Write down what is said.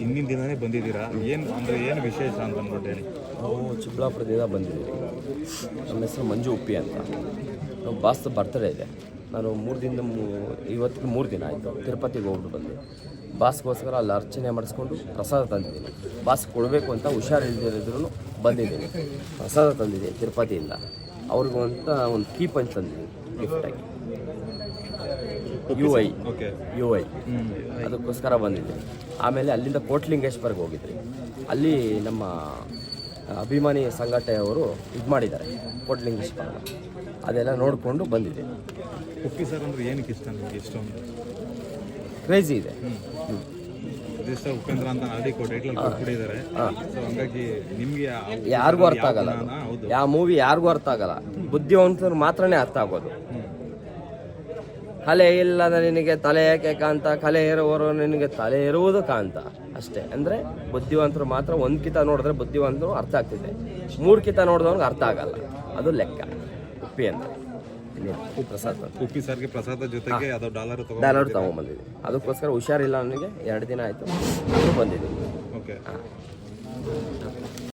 ಹಿಂದಿನ ದಿನನೇ ಬಂದಿದ್ದೀರಾ? ಏನು, ಅಂದರೆ ಏನು ವಿಶೇಷ ಅಂತ ಅಂದ್ಬಿಟ್ಟು ಹೇಳಿ ನಾವು ಚಿಕ್ಕಬಳ್ಳಾಪುರದಿಂದ ಬಂದಿದ್ದೀವಿ. ನಮ್ಮ ಹೆಸರು ಮಂಜು ಉಪ್ಪಿ ಅಂತ. ನಾವು ಬಾಸ್ದು ಬರ್ತಡೇ ಇದೆ. ನಾನು ಮೂರು ದಿನದ ಇವತ್ತಿಗೆ ಮೂರು ದಿನ ಆಯಿತು. ತಿರುಪತಿಗೆ ಹೋಗ್ಬಿಟ್ಟು ಬಂದೆ. ಬಾಸ್ಗೋಸ್ಕರ ಅಲ್ಲಿ ಅರ್ಚನೆ ಮಾಡಿಸ್ಕೊಂಡು ಪ್ರಸಾದ ತಂದಿದ್ದೀನಿ. ಬಾಸ್ ಕೊಡಬೇಕು ಅಂತ ಹುಷಾರಿಲ್ದಿರಿದ್ರು ಬಂದಿದ್ದೀನಿ. ಪ್ರಸಾದ ತಂದಿದ್ದೀನಿ ತಿರುಪತಿಯಿಂದ. ಅವ್ರಿಗೂ ಅಂತ ಒಂದು ಕೀ ಪಂಚ್ ತಂದಿದ್ದೀನಿ ಗಿಫ್ಟಾಗಿ ಯು ಐ ಯು ಐ ಅದಕ್ಕೋಸ್ಕರ ಬಂದಿದ್ದೆ. ಆಮೇಲೆ ಅಲ್ಲಿಂದ ಕೋಟ್ಲಿಂಗೇಶ್ವರ್ಗೆ ಹೋಗಿದ್ರಿ. ಅಲ್ಲಿ ನಮ್ಮ ಅಭಿಮಾನಿ ಸಂಘಟನೆಯವರು ಇದು ಮಾಡಿದ್ದಾರೆ ಕೋಟ್ಲಿಂಗೇಶ್ವರ. ಅದೆಲ್ಲ ನೋಡಿಕೊಂಡು ಬಂದಿದೆ ಉಪ್ಪಿ ಸರ್ ಅಂದ್ರೆ ಏನಕ್ಕೆ ಇಷ್ಟ ನಿಮಗೆ ಇಷ್ಟೊಂದು? ಕ್ರೇಜಿ ಇದೆ. ಉಪೇಂದ್ರ ಅಂತ ಆಲ್ರೆಡಿ ಟೈಟ್ಲ್ ಕೊಟ್ಬಿಟ್ಟಿದ್ದಾರೆ. ಸೊ ಹಂಗಾಗಿ ನಿಮಗೆ ಯಾರಿಗೂ ಅರ್ಥ ಆಗಲ್ಲ. ಯಾವ ಮೂವಿ ಯಾರಿಗೂ ಅರ್ಥ ಆಗಲ್ಲ. ಬುದ್ಧಿವಂತರು ಮಾತ್ರನೇ ಅರ್ಥ ಆಗೋದು. ಕಲೆ ಇಲ್ಲದ ನಿನಗೆ ತಲೆ ಯಾಕೆ ಕಾಂತ? ಕಲೆ ಇರುವವರು ನಿನಗೆ ತಲೆ ಇರುವುದು ಕಾಂತ. ಅಷ್ಟೇ. ಅಂದರೆ ಬುದ್ಧಿವಂತರು ಮಾತ್ರ ಒಂದು ಕಿತ ನೋಡಿದ್ರೆ ಬುದ್ಧಿವಂತರು ಅರ್ಥ ಆಗ್ತಿದೆ. ಮೂರು ಕಿತ ನೋಡಿದವನಿಗೆ ಅರ್ಥ ಆಗಲ್ಲ. ಅದು ಲೆಕ್ಕ. ಉಪ್ಪಿ ಅಂತ. ಪ್ರಸಾದ ಉಪ್ಪಿ ಸರ್ಗೆ ಪ್ರಸಾದ ಜೊತೆಗೆ ಅದು ಡಾಲರ್ ಡಾಲರ್ ಅದಕ್ಕೋಸ್ಕರ ಹುಷಾರಿಲ್ಲ ನನಗೆ ಎರಡು ದಿನ ಆಯಿತು. ಬಂದಿದ್ದೀನಿ. ಓಕೆ. ಹಾಂ.